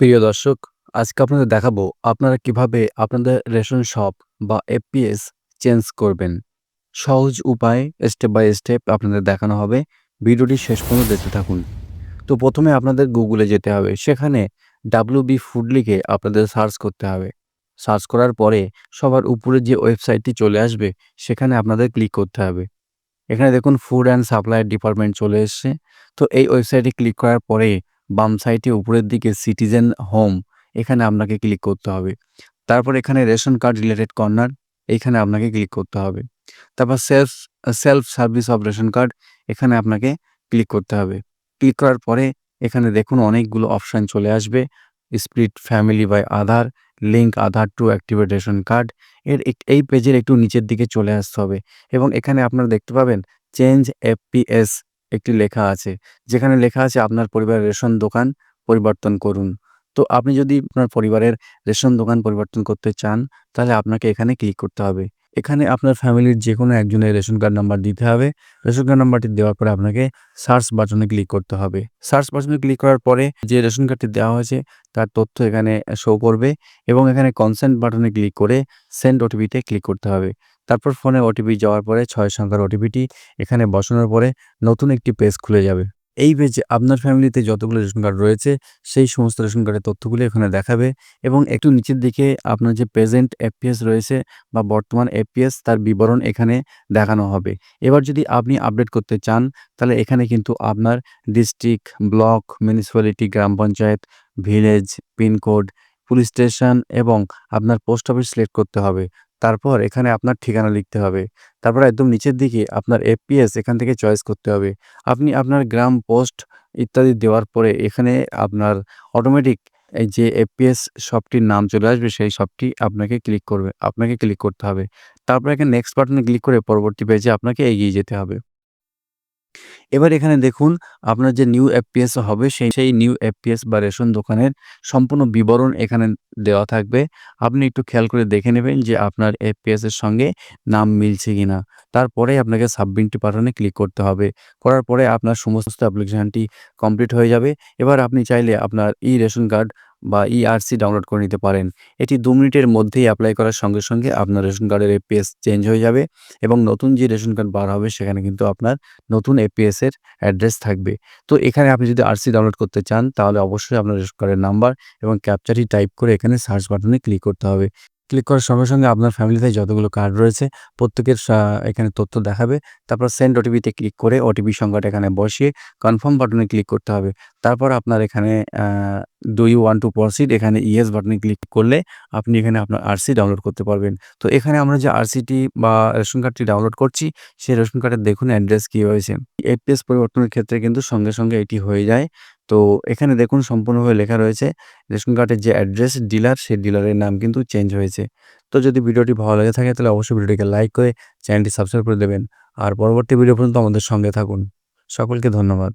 প্রিয় দর্শক, আজকে আপনাদের দেখাবো আপনারা কীভাবে আপনাদের রেশন শপ বা এফপিএস চেঞ্জ করবেন। সহজ উপায়ে স্টেপ বাই স্টেপ আপনাদের দেখানো হবে। ভিডিওটি শেষ পর্যন্ত দেখতে থাকুন। তো প্রথমে আপনাদের গুগলে যেতে হবে। সেখানে ডাব্লিউ বি ফুড লিখে আপনাদের সার্চ করতে হবে। সার্চ করার পরে সবার উপরে যে ওয়েবসাইটটি চলে আসবে সেখানে আপনাদের ক্লিক করতে হবে। এখানে দেখুন ফুড অ্যান্ড সাপ্লাই ডিপার্টমেন্ট চলে এসছে। তো এই ওয়েবসাইটে ক্লিক করার পরে বাম সাইডে উপরের দিকে সিটিজেন হোম এখানে আপনাকে ক্লিক করতে হবে। তারপর এখানে রেশন কার্ড রিলেটেড কর্নার এখানে আপনাকে ক্লিক করতে হবে। তারপর self self service of ration card এখানে আপনাকে ক্লিক করতে হবে। ক্লিক করার পরে এখানে দেখুন অনেকগুলো অপশান চলে আসবে। Split family by Aadhaar, link Aadhaar to activate ration card এর এই পেজের একটু নিচের দিকে চলে আসতে হবে এবং এখানে আপনারা দেখতে পাবেন চেঞ্জ এফপিএস একটি লেখা আছে। যেখানে লেখা আছে, আপনার পরিবারের রেশন দোকান পরিবর্তন করুন। তো আপনি যদি আপনার পরিবারের রেশন দোকান পরিবর্তন করতে চান, তাহলে আপনাকে এখানে ক্লিক করতে হবে। এখানে আপনার ফ্যামিলির যে কোনো একজনের রেশন কার্ড নাম্বার দিতে হবে। রেশন কার্ড নাম্বারটি দেওয়ার পরে আপনাকে সার্চ বাটনে ক্লিক করতে হবে। সার্চ বাটনে ক্লিক করার পরে যে রেশন কার্ডটি দেওয়া হয়েছে, তার তথ্য এখানে শো করবে এবং এখানে কনসেন্ট বাটনে ক্লিক করে সেন্ড ওটিপিতে ক্লিক করতে হবে। তারপর ফোনে ওটিপি যাওয়ার পরে ছয় সংখ্যার ওটিপিটি এখানে বসানোর পরে নতুন একটি পেজ খুলে যাবে। এই পেজে আপনার ফ্যামিলিতে যতগুলো রেশন কার্ড রয়েছে সেই সমস্ত রেশন কার্ডের তথ্যগুলো এখানে দেখাবে এবং একটু নিচের দিকে আপনার যে প্রেজেন্ট এফপিএস রয়েছে বা বর্তমান এফপিএস তার বিবরণ এখানে দেখানো হবে। এবার যদি আপনি আপডেট করতে চান তাহলে এখানে কিন্তু আপনার ডিস্ট্রিক্ট, ব্লক, মিউনিসিপ্যালিটি, গ্রাম panchayat, village, pincode, police station এবং আপনার পোস্ট অফিস সিলেক্ট করতে হবে। তারপর এখানে আপনার ঠিকানা লিখতে হবে। তারপর একদম নিচের দিকে আপনার এফপিএস এখান থেকে চয়েস করতে হবে। আপনি আপনার গ্রাম, পোস্ট ইত্যাদি দেওয়ার পরে এখানে আপনার অটোমেটিক এই যে এফপিএস শপটির নাম চলে আসবে সেই শপটি আপনাকে ক্লিক করবে আপনাকে ক্লিক করতে হবে। তারপর এখানে নেক্সট বাটনে ক্লিক করে পরবর্তী পেজে আপনাকে এগিয়ে যেতে হবে। এবার এখানে দেখুন, আপনার যে নিউ এফপিএস হবে, সেই সেই নিউ এফপিএস বা রেশন দোকানের সম্পূর্ণ বিবরণ এখানে দেওয়া থাকবে। আপনি একটু খেয়াল করে দেখে নেবেন যে আপনার এফপিএস এর সঙ্গে নাম মিলছে কিনা। তারপরে আপনাকে সাবমিট বাটনে ক্লিক করতে হবে। করার পরে আপনার সমস্ত অ্যাপ্লিকেশনটি কমপ্লিট হয়ে যাবে। এবার আপনি চাইলে আপনার ই রেশন কার্ড বা ইআরসি ডাউনলোড করে নিতে পারেন। এটি দু মিনিটের মধ্যেই অ্যাপ্লাই করার সঙ্গে, সঙ্গে আপনার রেশন কার্ডের এপিএস চেঞ্জ হয়ে যাবে এবং নতুন যে রেশন কার্ড বার হবে সেখানে কিন্তু আপনার নতুন এফপিএস এর অ্যাড্রেস থাকবে। তো এখানে আপনি যদি আরসি ডাউনলোড করতে চান তাহলে অবশ্যই আপনার রেশন কার্ডের নাম্বার এবং ক্যাপচাটি টাইপ করে এখানে সার্চ বাটনে ক্লিক করতে হবে। ক্লিক করার সঙ্গে, সঙ্গে আপনার ফ্যামিলিতে যতগুলো কার্ড রয়েছে প্রত্যেকের এখানে তথ্য দেখাবে। তারপর সেন্ড ওটিপিতে ক্লিক করে ওটিপি সংখ্যাটা এখানে বসিয়ে কনফার্ম বাটনে ক্লিক করতে হবে। তারপর আপনার এখানে do you want to proceed এখানে ইয়েস বাটনে ক্লিক করলে আপনি এখানে আপনার আরসি ডাউনলোড করতে পারবেন। তো এখানে আমরা যে আরসিটি বা রেশন কার্ডটি ডাউনলোড করছি সেই রেশন কার্ডের দেখুন অ্যাড্রেস কী হয়েছে। এফপিএস পরিবর্তনের ক্ষেত্রে কিন্তু সঙ্গে, সঙ্গে এটি হয়ে যায়। তো এখানে দেখুন সম্পূর্ণভাবে লেখা রয়েছে রেশন কার্ডের যে অ্যাড্রেস ডিলার সেই ডিলারের নাম কিন্তু চেঞ্জ হয়েছে। তো যদি ভিডিওটি ভালো লেগে থাকে তাহলে অবশ্যই ভিডিওটিকে লাইক করে চ্যানেলটি সাবস্ক্রাইব করে দেবেন। আর পরবর্তী ভিডিও পর্যন্ত আমাদের সঙ্গে থাকুন। সকলকে ধন্যবাদ।